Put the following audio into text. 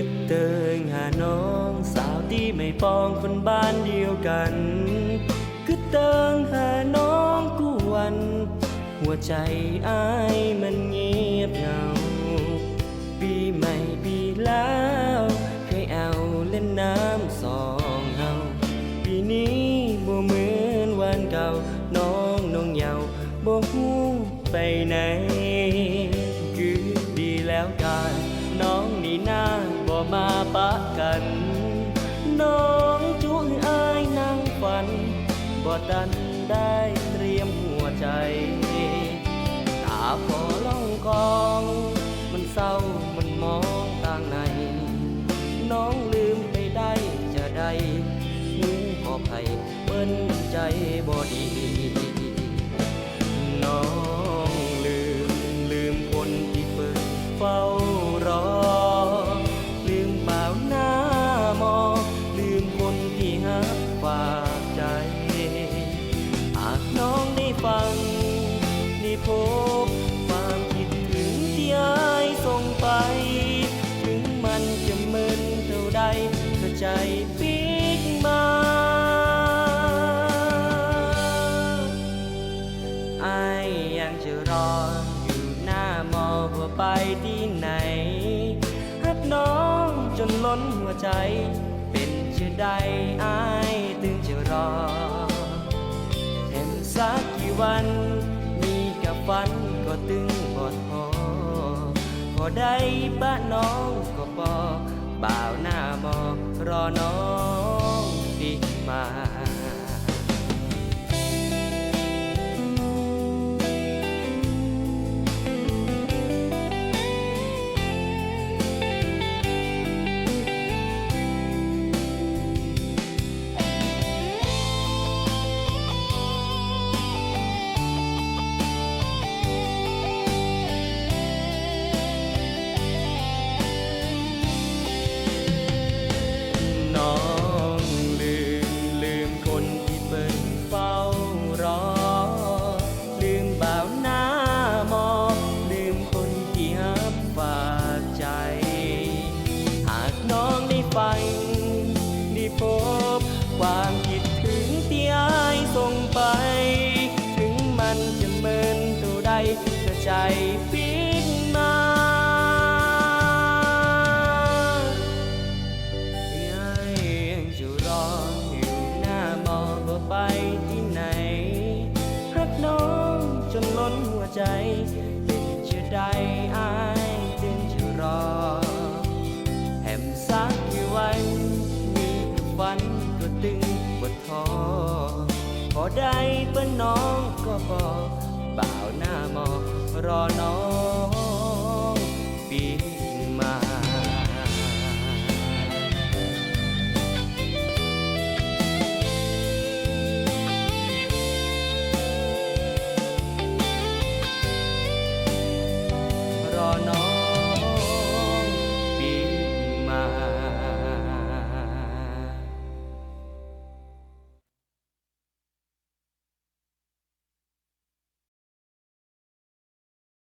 กึดเติงหาน้องสาวที่ไม่ปองคนบ้านเดียวกันกึดเติงหาน้องกูวัน หัวใจอ้ายมันเงียบเหงา ปีใหม่ปีแล้วเคยเอาเล่นน้ำสองเฮาปีนี้บ่เหมือนวันเก่าน้องน้องเยาบ่ฮู้ไปไหน ดันได้เตรียมหัวใจ ตาพอล่องกอง มันเศร้ามันมองต่างใน น้องลืมไปได้จะได้หูขอภัยเปิ้นใจบ่ดีน้องลืมลืมคนที่เปิดเฝ้ารอ ลืมบ่าหน้ามองลืมคนที่หักฝา ใจปิดมาไอยังจะรออยู่หน้ามอว่าไปที่ไหนหักน้องจนล้นหัวใจ เป็นเชื่อใดอายถึงจะรอแห่งสักกี่วัน มีกับฝันก็ตึงบอดพอพอได้บ้านน้องก็ปอ บ่าวหน้ามอรอน้องดีมา เท่าใดก็ใจปิดมายังจะรออยู่หน้ามอว่าไปที่ไหนรักน้องจนล้นหัวใจเป็นจะได้อายจึงจะรอ แหมสักกี่วันมีกับฝันก็ตึงบดทอพอได้เปิ้นน้องก็บอก មករណងពីមករណង